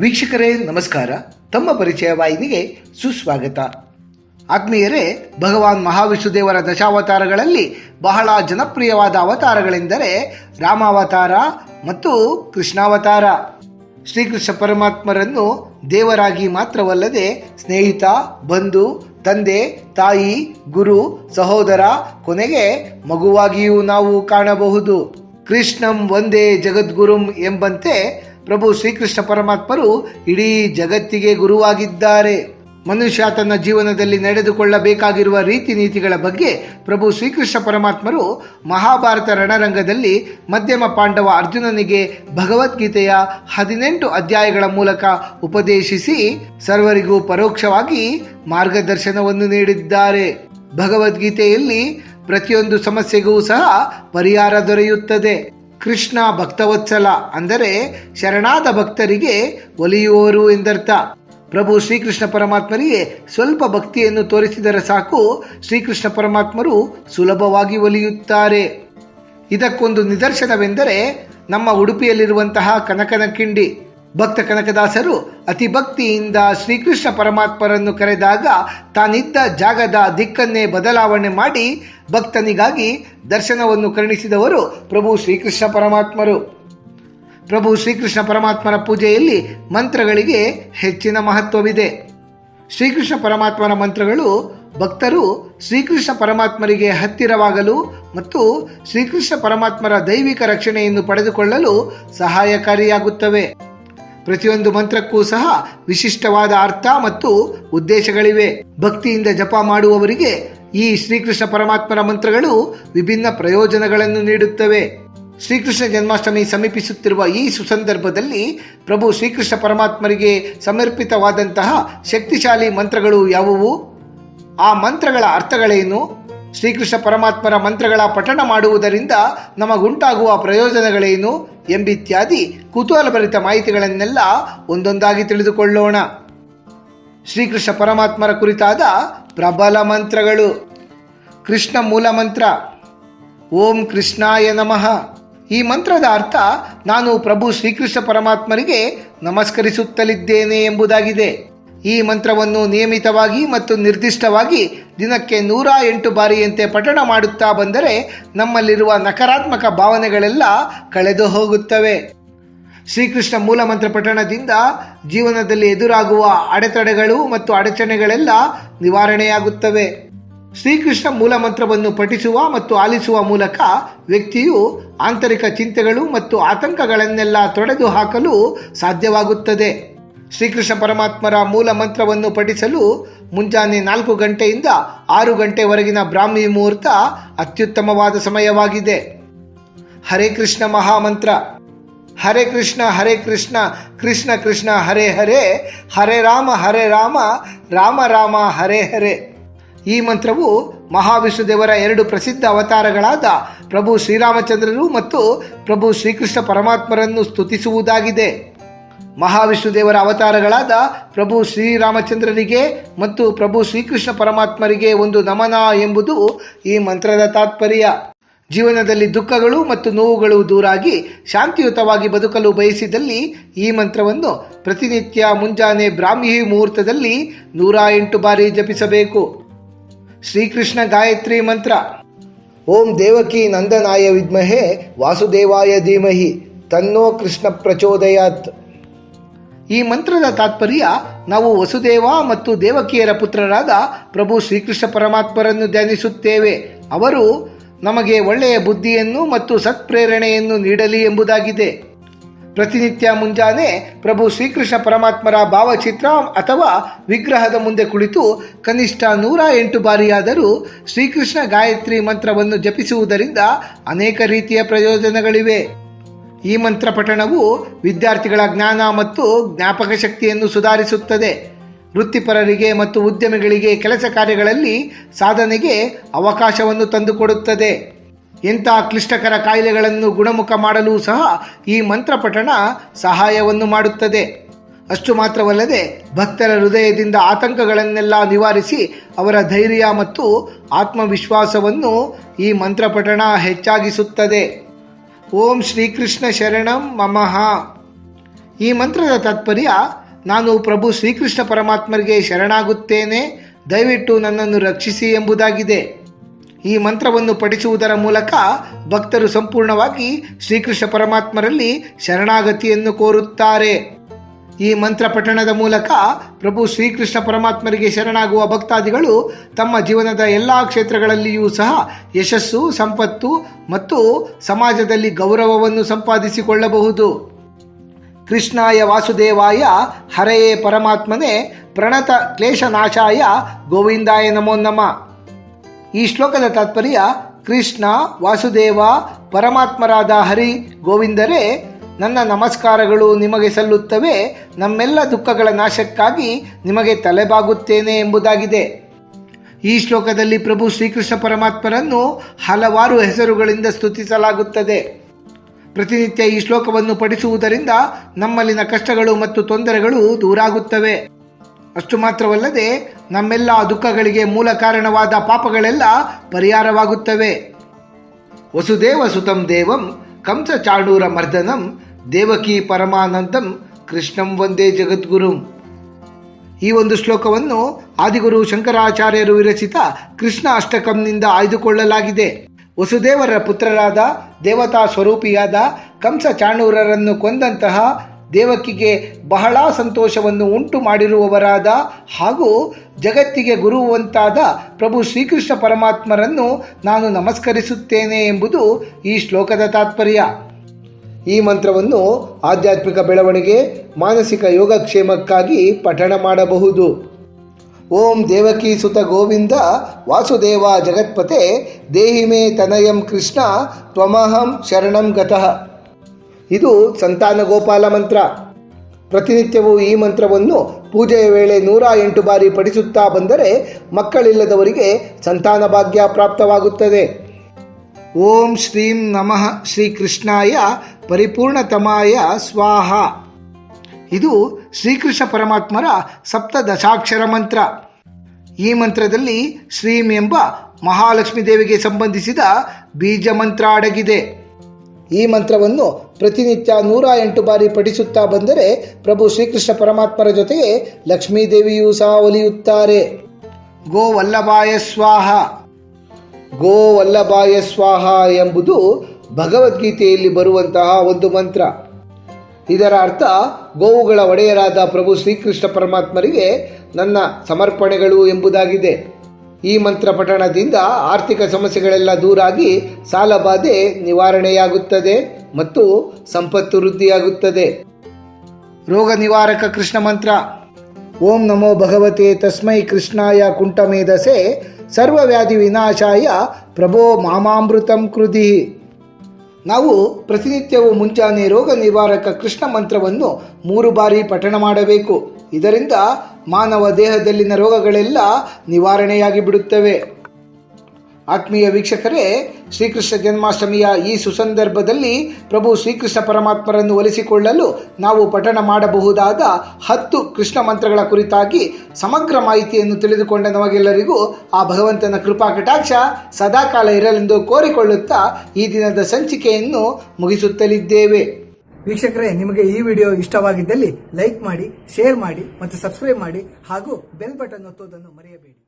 ವೀಕ್ಷಕರೇ, ನಮಸ್ಕಾರ. ತಮ್ಮ ಪರಿಚಯ ವಾಹಿನಿಗೆ ಸುಸ್ವಾಗತ. ಆತ್ಮೀಯರೇ, ಭಗವಾನ್ ಮಹಾವಿಷ್ಣುದೇವರ ದಶಾವತಾರಗಳಲ್ಲಿ ಬಹಳ ಜನಪ್ರಿಯವಾದ ಅವತಾರಗಳೆಂದರೆ ರಾಮಾವತಾರ ಮತ್ತು ಕೃಷ್ಣಾವತಾರ. ಶ್ರೀಕೃಷ್ಣ ಪರಮಾತ್ಮರನ್ನು ದೇವರಾಗಿ ಮಾತ್ರವಲ್ಲದೆ ಸ್ನೇಹಿತ, ಬಂಧು, ತಂದೆ, ತಾಯಿ, ಗುರು, ಸಹೋದರ, ಕೊನೆಗೆ ಮಗುವಾಗಿಯೂ ನಾವು ಕಾಣಬಹುದು. ಕೃಷ್ಣಂ ಒಂದೇ ಜಗದ್ಗುರುಂ ಎಂಬಂತೆ ಪ್ರಭು ಶ್ರೀಕೃಷ್ಣ ಪರಮಾತ್ಮರು ಇಡೀ ಜಗತ್ತಿಗೆ ಗುರುವಾಗಿದ್ದಾರೆ. ಮನುಷ್ಯ ತನ್ನ ಜೀವನದಲ್ಲಿ ನಡೆದುಕೊಳ್ಳಬೇಕಾಗಿರುವ ರೀತಿ ನೀತಿಗಳ ಬಗ್ಗೆ ಪ್ರಭು ಶ್ರೀಕೃಷ್ಣ ಪರಮಾತ್ಮರು ಮಹಾಭಾರತ ರಣರಂಗದಲ್ಲಿ ಮಧ್ಯಮ ಪಾಂಡವ ಅರ್ಜುನನಿಗೆ ಭಗವದ್ಗೀತೆಯ ಹದಿನೆಂಟು ಅಧ್ಯಾಯಗಳ ಮೂಲಕ ಉಪದೇಶಿಸಿ ಸರ್ವರಿಗೂ ಪರೋಕ್ಷವಾಗಿ ಮಾರ್ಗದರ್ಶನವನ್ನು ನೀಡಿದ್ದಾರೆ. ಭಗವದ್ಗೀತೆಯಲ್ಲಿ ಪ್ರತಿಯೊಂದು ಸಮಸ್ಯೆಗೂ ಸಹ ಪರಿಹಾರ ದೊರೆಯುತ್ತದೆ. ಕೃಷ್ಣ ಭಕ್ತವತ್ಸಲ ಅಂದರೆ ಶರಣಾದ ಭಕ್ತರಿಗೆ ಒಲಿಯುವವರು ಎಂದರ್ಥ. ಪ್ರಭು ಶ್ರೀಕೃಷ್ಣ ಪರಮಾತ್ಮರಿಗೆ ಸ್ವಲ್ಪ ಭಕ್ತಿಯನ್ನು ತೋರಿಸಿದರೆ ಸಾಕು, ಶ್ರೀಕೃಷ್ಣ ಪರಮಾತ್ಮರು ಸುಲಭವಾಗಿ ಒಲಿಯುತ್ತಾರೆ. ಇದಕ್ಕೊಂದು ನಿದರ್ಶನವೆಂದರೆ ನಮ್ಮ ಉಡುಪಿಯಲ್ಲಿರುವಂತಹ ಕನಕನ ಕಿಂಡಿ. ಭಕ್ತ ಕನಕದಾಸರು ಅತಿ ಭಕ್ತಿಯಿಂದ ಶ್ರೀಕೃಷ್ಣ ಪರಮಾತ್ಮರನ್ನು ಕರೆದಾಗ ತಾನಿದ್ದ ಜಾಗದ ದಿಕ್ಕನ್ನೇ ಬದಲಾವಣೆ ಮಾಡಿ ಭಕ್ತನಿಗಾಗಿ ದರ್ಶನವನ್ನು ಕರುಣಿಸಿದವರು ಪ್ರಭು ಶ್ರೀಕೃಷ್ಣ ಪರಮಾತ್ಮರು. ಪ್ರಭು ಶ್ರೀಕೃಷ್ಣ ಪರಮಾತ್ಮರ ಪೂಜೆಯಲ್ಲಿ ಮಂತ್ರಗಳಿಗೆ ಹೆಚ್ಚಿನ ಮಹತ್ವವಿದೆ. ಶ್ರೀಕೃಷ್ಣ ಪರಮಾತ್ಮರ ಮಂತ್ರಗಳು ಭಕ್ತರು ಶ್ರೀಕೃಷ್ಣ ಪರಮಾತ್ಮರಿಗೆ ಹತ್ತಿರವಾಗಲು ಮತ್ತು ಶ್ರೀಕೃಷ್ಣ ಪರಮಾತ್ಮರ ದೈವಿಕ ರಕ್ಷಣೆಯನ್ನು ಪಡೆದುಕೊಳ್ಳಲು ಸಹಾಯಕಾರಿಯಾಗುತ್ತವೆ. ಪ್ರತಿಯೊಂದು ಮಂತ್ರಕ್ಕೂ ಸಹ ವಿಶಿಷ್ಟವಾದ ಅರ್ಥ ಮತ್ತು ಉದ್ದೇಶಗಳಿವೆ. ಭಕ್ತಿಯಿಂದ ಜಪ ಮಾಡುವವರಿಗೆ ಈ ಶ್ರೀಕೃಷ್ಣ ಪರಮಾತ್ಮರ ಮಂತ್ರಗಳು ವಿಭಿನ್ನ ಪ್ರಯೋಜನಗಳನ್ನು ನೀಡುತ್ತವೆ. ಶ್ರೀಕೃಷ್ಣ ಜನ್ಮಾಷ್ಟಮಿ ಸಮೀಪಿಸುತ್ತಿರುವ ಈ ಸುಸಂದರ್ಭದಲ್ಲಿ ಪ್ರಭು ಶ್ರೀಕೃಷ್ಣ ಪರಮಾತ್ಮರಿಗೆ ಸಮರ್ಪಿತವಾದಂತಹ ಶಕ್ತಿಶಾಲಿ ಮಂತ್ರಗಳು ಯಾವುವು? ಆ ಮಂತ್ರಗಳ ಅರ್ಥಗಳೇನು? ಶ್ರೀಕೃಷ್ಣ ಪರಮಾತ್ಮರ ಮಂತ್ರಗಳ ಪಠಣ ಮಾಡುವುದರಿಂದ ನಮಗುಂಟಾಗುವ ಪ್ರಯೋಜನಗಳೇನು ಎಂಬಿತ್ಯಾದಿ ಕುತೂಹಲಭರಿತ ಮಾಹಿತಿಗಳನ್ನೆಲ್ಲ ಒಂದೊಂದಾಗಿ ತಿಳಿದುಕೊಳ್ಳೋಣ. ಶ್ರೀಕೃಷ್ಣ ಪರಮಾತ್ಮರ ಕುರಿತಾದ ಪ್ರಬಲ ಮಂತ್ರಗಳು. ಕೃಷ್ಣ ಮೂಲ ಮಂತ್ರ. ಓಂ ಕೃಷ್ಣಾಯ ನಮಃ. ಈ ಮಂತ್ರದ ಅರ್ಥ ನಾನು ಪ್ರಭು ಶ್ರೀಕೃಷ್ಣ ಪರಮಾತ್ಮರಿಗೆ ನಮಸ್ಕರಿಸುತ್ತಲಿದ್ದೇನೆ ಎಂಬುದಾಗಿದೆ. ಈ ಮಂತ್ರವನ್ನು ನಿಯಮಿತವಾಗಿ ಮತ್ತು ನಿರ್ದಿಷ್ಟವಾಗಿ ದಿನಕ್ಕೆ ನೂರ ಎಂಟು ಬಾರಿಯಂತೆ ಪಠಣ ಮಾಡುತ್ತಾ ಬಂದರೆ ನಮ್ಮಲ್ಲಿರುವ ನಕಾರಾತ್ಮಕ ಭಾವನೆಗಳೆಲ್ಲ ಕಳೆದು ಹೋಗುತ್ತವೆ. ಶ್ರೀಕೃಷ್ಣ ಮೂಲ ಮಂತ್ರ ಪಠಣದಿಂದ ಜೀವನದಲ್ಲಿ ಎದುರಾಗುವ ಅಡೆತಡೆಗಳು ಮತ್ತು ಅಡಚಣೆಗಳೆಲ್ಲ ನಿವಾರಣೆಯಾಗುತ್ತವೆ. ಶ್ರೀಕೃಷ್ಣ ಮೂಲ ಮಂತ್ರವನ್ನು ಪಠಿಸುವ ಮತ್ತು ಆಲಿಸುವ ಮೂಲಕ ವ್ಯಕ್ತಿಯು ಆಂತರಿಕ ಚಿಂತೆಗಳು ಮತ್ತು ಆತಂಕಗಳನ್ನೆಲ್ಲ ತೊಡೆದು ಹಾಕಲು ಸಾಧ್ಯವಾಗುತ್ತದೆ. ಶ್ರೀಕೃಷ್ಣ ಪರಮಾತ್ಮರ ಮೂಲ ಮಂತ್ರವನ್ನು ಪಠಿಸಲು ಮುಂಜಾನೆ ನಾಲ್ಕು ಗಂಟೆಯಿಂದ ಆರು ಗಂಟೆವರೆಗಿನ ಬ್ರಾಹ್ಮಿ ಮುಹೂರ್ತ ಅತ್ಯುತ್ತಮವಾದ ಸಮಯವಾಗಿದೆ. ಹರೇ ಕೃಷ್ಣ ಮಹಾಮಂತ್ರ. ಹರೇ ಕೃಷ್ಣ ಹರೇ ಕೃಷ್ಣ ಕೃಷ್ಣ ಕೃಷ್ಣ, ಹರೇ ಹರೇ ಹರೇ ರಾಮ ಹರೇ ರಾಮ ರಾಮ ರಾಮ, ಹರೇ ಹರೇ. ಈ ಮಂತ್ರವು ಮಹಾವಿಷ್ಣುದೇವರ ಎರಡು ಪ್ರಸಿದ್ಧ ಅವತಾರಗಳಾದ ಪ್ರಭು ಶ್ರೀರಾಮಚಂದ್ರರು ಮತ್ತು ಪ್ರಭು ಶ್ರೀಕೃಷ್ಣ ಪರಮಾತ್ಮರನ್ನು ಸ್ತುತಿಸುವುದಾಗಿದೆ. ಮಹಾವಿಷ್ಣುದೇವರ ಅವತಾರಗಳಾದ ಪ್ರಭು ಶ್ರೀರಾಮಚಂದ್ರರಿಗೆ ಮತ್ತು ಪ್ರಭು ಶ್ರೀಕೃಷ್ಣ ಪರಮಾತ್ಮರಿಗೆ ಒಂದು ನಮನ ಎಂಬುದು ಈ ಮಂತ್ರದ ತಾತ್ಪರ್ಯ. ಜೀವನದಲ್ಲಿ ದುಃಖಗಳು ಮತ್ತು ನೋವುಗಳು ದೂರಾಗಿ ಶಾಂತಿಯುತವಾಗಿ ಬದುಕಲು ಬಯಸಿದಲ್ಲಿ ಈ ಮಂತ್ರವನ್ನು ಪ್ರತಿನಿತ್ಯ ಮುಂಜಾನೆ ಬ್ರಾಹ್ಮಿ ಮುಹೂರ್ತದಲ್ಲಿ ನೂರ ಎಂಟು ಬಾರಿ ಜಪಿಸಬೇಕು. ಶ್ರೀಕೃಷ್ಣ ಗಾಯತ್ರಿ ಮಂತ್ರ. ಓಂ ದೇವಕಿ ನಂದನಾಯ ವಿದ್ಮಹೆ ವಾಸುದೇವಾಯ ಧೀಮಹಿ. ತನ್ನೋ ಕೃಷ್ಣ ಪ್ರಚೋದಯಾತ್. ಈ ಮಂತ್ರದ ತಾತ್ಪರ್ಯ ನಾವು ವಸುದೇವ ಮತ್ತು ದೇವಕಿಯರ ಪುತ್ರರಾದ ಪ್ರಭು ಶ್ರೀಕೃಷ್ಣ ಪರಮಾತ್ಮರನ್ನು ಧ್ಯಾನಿಸುತ್ತೇವೆ. ಅವರು ನಮಗೆ ಒಳ್ಳೆಯ ಬುದ್ಧಿಯನ್ನು ಮತ್ತು ಸತ್ಪ್ರೇರಣೆಯನ್ನು ನೀಡಲಿ ಎಂಬುದಾಗಿದೆ. ಪ್ರತಿನಿತ್ಯ ಮುಂಜಾನೆ ಪ್ರಭು ಶ್ರೀಕೃಷ್ಣ ಪರಮಾತ್ಮರ ಭಾವಚಿತ್ರ ಅಥವಾ ವಿಗ್ರಹದ ಮುಂದೆ ಕುಳಿತು ಕನಿಷ್ಠ ನೂರ ಎಂಟು ಬಾರಿಯಾದರೂ ಶ್ರೀಕೃಷ್ಣ ಗಾಯತ್ರಿ ಮಂತ್ರವನ್ನು ಜಪಿಸುವುದರಿಂದ ಅನೇಕ ರೀತಿಯ ಪ್ರಯೋಜನಗಳಿವೆ. ಈ ಮಂತ್ರ ಪಠಣವು ವಿದ್ಯಾರ್ಥಿಗಳ ಜ್ಞಾನ ಮತ್ತು ಜ್ಞಾಪಕ ಶಕ್ತಿಯನ್ನು ಸುಧಾರಿಸುತ್ತದೆ. ವೃತ್ತಿಪರರಿಗೆ ಮತ್ತು ಉದ್ಯಮಿಗಳಿಗೆ ಕೆಲಸ ಕಾರ್ಯಗಳಲ್ಲಿ ಸಾಧನೆಗೆ ಅವಕಾಶವನ್ನು ತಂದುಕೊಡುತ್ತದೆ. ಎಂಥ ಕ್ಲಿಷ್ಟಕರ ಕಾಯಿಲೆಗಳನ್ನು ಗುಣಮುಖ ಮಾಡಲು ಸಹ ಈ ಮಂತ್ರ ಪಠಣ ಸಹಾಯವನ್ನು ಮಾಡುತ್ತದೆ. ಅಷ್ಟು ಮಾತ್ರವಲ್ಲದೆ ಭಕ್ತರ ಹೃದಯದಿಂದ ಆತಂಕಗಳನ್ನೆಲ್ಲ ನಿವಾರಿಸಿ ಅವರ ಧೈರ್ಯ ಮತ್ತು ಆತ್ಮವಿಶ್ವಾಸವನ್ನು ಈ ಮಂತ್ರಪಠಣ ಹೆಚ್ಚಾಗಿಸುತ್ತದೆ. ಓಂ ಶ್ರೀಕೃಷ್ಣ ಶರಣಂ ಮಮಃ. ಈ ಮಂತ್ರದ ತಾತ್ಪರ್ಯ, ನಾನು ಪ್ರಭು ಶ್ರೀಕೃಷ್ಣ ಪರಮಾತ್ಮರಿಗೆ ಶರಣಾಗುತ್ತೇನೆ, ದಯವಿಟ್ಟು ನನ್ನನ್ನು ರಕ್ಷಿಸಿ ಎಂಬುದಾಗಿದೆ. ಈ ಮಂತ್ರವನ್ನು ಪಠಿಸುವುದರ ಮೂಲಕ ಭಕ್ತರು ಸಂಪೂರ್ಣವಾಗಿ ಶ್ರೀಕೃಷ್ಣ ಪರಮಾತ್ಮರಲ್ಲಿ ಶರಣಾಗತಿಯನ್ನು ಕೋರುತ್ತಾರೆ. ಈ ಮಂತ್ರ ಪಠಣದ ಮೂಲಕ ಪ್ರಭು ಶ್ರೀಕೃಷ್ಣ ಪರಮಾತ್ಮರಿಗೆ ಶರಣಾಗುವ ಭಕ್ತಾದಿಗಳು ತಮ್ಮ ಜೀವನದ ಎಲ್ಲ ಕ್ಷೇತ್ರಗಳಲ್ಲಿಯೂ ಸಹ ಯಶಸ್ಸು, ಸಂಪತ್ತು ಮತ್ತು ಸಮಾಜದಲ್ಲಿ ಗೌರವವನ್ನು ಸಂಪಾದಿಸಿಕೊಳ್ಳಬಹುದು. ಕೃಷ್ಣಾಯ ವಾಸುದೇವಾಯ ಹರೆಯೇ ಪರಮಾತ್ಮನೇ, ಪ್ರಣತ ಕ್ಲೇಶನಾಶಾಯ ಗೋವಿಂದಾಯ ನಮೋ ನಮ. ಈ ಶ್ಲೋಕದ ತಾತ್ಪರ್ಯ ಕೃಷ್ಣ, ವಾಸುದೇವ, ಪರಮಾತ್ಮರಾದ ಹರಿ, ಗೋವಿಂದರೇ ನನ್ನ ನಮಸ್ಕಾರಗಳು ನಿಮಗೆ ಸಲ್ಲುತ್ತವೆ. ನಮ್ಮೆಲ್ಲ ದುಃಖಗಳ ನಾಶಕ್ಕಾಗಿ ನಿಮಗೆ ತಲೆಬಾಗುತ್ತೇನೆ ಎಂಬುದಾಗಿದೆ. ಈ ಶ್ಲೋಕದಲ್ಲಿ ಪ್ರಭು ಶ್ರೀಕೃಷ್ಣ ಪರಮಾತ್ಮರನ್ನು ಹಲವಾರು ಹೆಸರುಗಳಿಂದ ಸ್ತುತಿಸಲಾಗುತ್ತದೆ. ಪ್ರತಿನಿತ್ಯ ಈ ಶ್ಲೋಕವನ್ನು ಪಠಿಸುವುದರಿಂದ ನಮ್ಮಲ್ಲಿನ ಕಷ್ಟಗಳು ಮತ್ತು ತೊಂದರೆಗಳು ದೂರಾಗುತ್ತವೆ. ಅಷ್ಟು ಮಾತ್ರವಲ್ಲದೆ ನಮ್ಮೆಲ್ಲ ದುಃಖಗಳಿಗೆ ಮೂಲ ಕಾರಣವಾದ ಪಾಪಗಳೆಲ್ಲ ಪರಿಹಾರವಾಗುತ್ತವೆ. ವಸುದೇವ ಸುತಂ ದೇವಂ, ಕಂಸ ಚಾಡೂರ ಮರ್ದನಂ ದೇವಕಿ ಪರಮಾನಂದಂ ಕೃಷ್ಣಂ ವಂದೇ ಜಗದ್ಗುರುಂ. ಈ ಒಂದು ಶ್ಲೋಕವನ್ನು ಆದಿಗುರು ಶಂಕರಾಚಾರ್ಯರು ವಿರಚಿತ ಕೃಷ್ಣ ಅಷ್ಟಕಂನಿಂದ ಆಯ್ದುಕೊಳ್ಳಲಾಗಿದೆ. ವಸುದೇವರ ಪುತ್ರರಾದ ದೇವತಾ ಸ್ವರೂಪಿಯಾದ ಕಂಸ ಚಾಣೂರರನ್ನು ಕೊಂದಂತಹ ದೇವಕಿಗೆ ಬಹಳ ಸಂತೋಷವನ್ನು ಉಂಟು ಮಾಡಿರುವವರಾದ ಹಾಗೂ ಜಗತ್ತಿಗೆ ಗುರುವಂತಾದ ಪ್ರಭು ಶ್ರೀಕೃಷ್ಣ ಪರಮಾತ್ಮರನ್ನು ನಾನು ನಮಸ್ಕರಿಸುತ್ತೇನೆ ಎಂಬುದು ಈ ಶ್ಲೋಕದ ತಾತ್ಪರ್ಯ. ಈ ಮಂತ್ರವನ್ನು ಆಧ್ಯಾತ್ಮಿಕ ಬೆಳವಣಿಗೆ, ಮಾನಸಿಕ ಯೋಗಕ್ಷೇಮಕ್ಕಾಗಿ ಪಠಣ ಮಾಡಬಹುದು. ಓಂ ದೇವಕಿ ಸುತ ಗೋವಿಂದ ವಾಸುದೇವ ಜಗತ್ಪತೆ ದೇಹಿ ಮೇ ತನಯಂ ಕೃಷ್ಣ ತ್ವಮಹಂ ಶರಣಂ ಗತಃ. ಇದು ಸಂತಾನ ಗೋಪಾಲ ಮಂತ್ರ. ಪ್ರತಿನಿತ್ಯವೂ ಈ ಮಂತ್ರವನ್ನು ಪೂಜೆಯ ವೇಳೆ ನೂರ ಎಂಟು ಬಾರಿ ಪಠಿಸುತ್ತಾ ಬಂದರೆ ಮಕ್ಕಳಿಲ್ಲದವರಿಗೆ ಸಂತಾನ ಭಾಗ್ಯ ಪ್ರಾಪ್ತವಾಗುತ್ತದೆ. ಓಂ ಶ್ರೀಂ ನಮಃ ಶ್ರೀಕೃಷ್ಣಾಯ ಪರಿಪೂರ್ಣತಮಾಯ ಸ್ವಾಹ. ಇದು ಶ್ರೀಕೃಷ್ಣ ಪರಮಾತ್ಮರ ಸಪ್ತದಶಾಕ್ಷರ ಮಂತ್ರ. ಈ ಮಂತ್ರದಲ್ಲಿ ಶ್ರೀಂ ಎಂಬ ಮಹಾಲಕ್ಷ್ಮೀ ದೇವಿಗೆ ಸಂಬಂಧಿಸಿದ ಬೀಜ ಮಂತ್ರ ಅಡಗಿದೆ. ಈ ಮಂತ್ರವನ್ನು ಪ್ರತಿನಿತ್ಯ ನೂರ ಎಂಟು ಬಾರಿ ಪಠಿಸುತ್ತಾ ಬಂದರೆ ಪ್ರಭು ಶ್ರೀಕೃಷ್ಣ ಪರಮಾತ್ಮರ ಜೊತೆಗೆ ಲಕ್ಷ್ಮೀದೇವಿಯೂ ಸಹ ಒಲಿಯುತ್ತಾರೆ. ಗೋವಲ್ಲಭಾಯ ಸ್ವಾಹ. ಗೋ ವಲ್ಲಭಾಯ ಸ್ವಾಹ ಎಂಬುದು ಭಗವದ್ಗೀತೆಯಲ್ಲಿ ಬರುವಂತಹ ಒಂದು ಮಂತ್ರ. ಇದರ ಅರ್ಥ, ಗೋವುಗಳ ಒಡೆಯರಾದ ಪ್ರಭು ಶ್ರೀಕೃಷ್ಣ ಪರಮಾತ್ಮರಿಗೆ ನನ್ನ ಸಮರ್ಪಣೆಗಳು ಎಂಬುದಾಗಿದೆ. ಈ ಮಂತ್ರ ಪಠಣದಿಂದ ಆರ್ಥಿಕ ಸಮಸ್ಯೆಗಳೆಲ್ಲ ದೂರಾಗಿ ಸಾಲಬಾಧೆ ನಿವಾರಣೆಯಾಗುತ್ತದೆ ಮತ್ತು ಸಂಪತ್ತು ವೃದ್ಧಿಯಾಗುತ್ತದೆ. ರೋಗ ನಿವಾರಕ ಕೃಷ್ಣ ಮಂತ್ರ. ಓಂ ನಮೋ ಭಗವತೆ, ತಸ್ಮೈ ಕೃಷ್ಣಾಯ ಕುಂಟಮೇಧಸೆ ಸರ್ವವ್ಯಾಧಿ ವಿನಾಶಾಯ ಪ್ರಭೋ ಮಾಮಾಮೃತಂ ಕೃತಿ. ನಾವು ಪ್ರತಿನಿತ್ಯವೂ ಮುಂಜಾನೆ ರೋಗ ನಿವಾರಕ ಕೃಷ್ಣ ಮಂತ್ರವನ್ನು ಮೂರು ಬಾರಿ ಪಠಣ ಮಾಡಬೇಕು. ಇದರಿಂದ ಮಾನವ ದೇಹದಲ್ಲಿನ ರೋಗಗಳೆಲ್ಲ ನಿವಾರಣೆಯಾಗಿ ಬಿಡುತ್ತವೆ ಆತ್ಮೀಯ ವೀಕ್ಷಕರೇ, ಶ್ರೀಕೃಷ್ಣ ಜನ್ಮಾಷ್ಟಮಿಯ ಈ ಸುಸಂದರ್ಭದಲ್ಲಿ ಪ್ರಭು ಶ್ರೀಕೃಷ್ಣ ಪರಮಾತ್ಮರನ್ನು ಒಲಿಸಿಕೊಳ್ಳಲು ನಾವು ಪಠಣ ಮಾಡಬಹುದಾದ ಹತ್ತು ಕೃಷ್ಣ ಮಂತ್ರಗಳ ಕುರಿತಾಗಿ ಸಮಗ್ರ ಮಾಹಿತಿಯನ್ನು ತಿಳಿದುಕೊಂಡ ನಮಗೆಲ್ಲರಿಗೂ ಆ ಭಗವಂತನ ಕೃಪಾ ಕಟಾಕ್ಷ ಸದಾಕಾಲ ಇರಲೆಂದು ಕೋರಿಕೊಳ್ಳುತ್ತಾ ಈ ದಿನದ ಸಂಚಿಕೆಯನ್ನು ಮುಗಿಸುತ್ತಲಿದ್ದೇವೆ. ವೀಕ್ಷಕರೇ, ನಿಮಗೆ ಈ ವಿಡಿಯೋ ಇಷ್ಟವಾಗಿದ್ದಲ್ಲಿ ಲೈಕ್ ಮಾಡಿ, ಶೇರ್ ಮಾಡಿ ಮತ್ತು ಸಬ್ಸ್ಕ್ರೈಬ್ ಮಾಡಿ ಹಾಗೂ ಬೆಲ್ ಬಟನ್ ಒತ್ತುವುದನ್ನು ಮರೆಯಬೇಡಿ.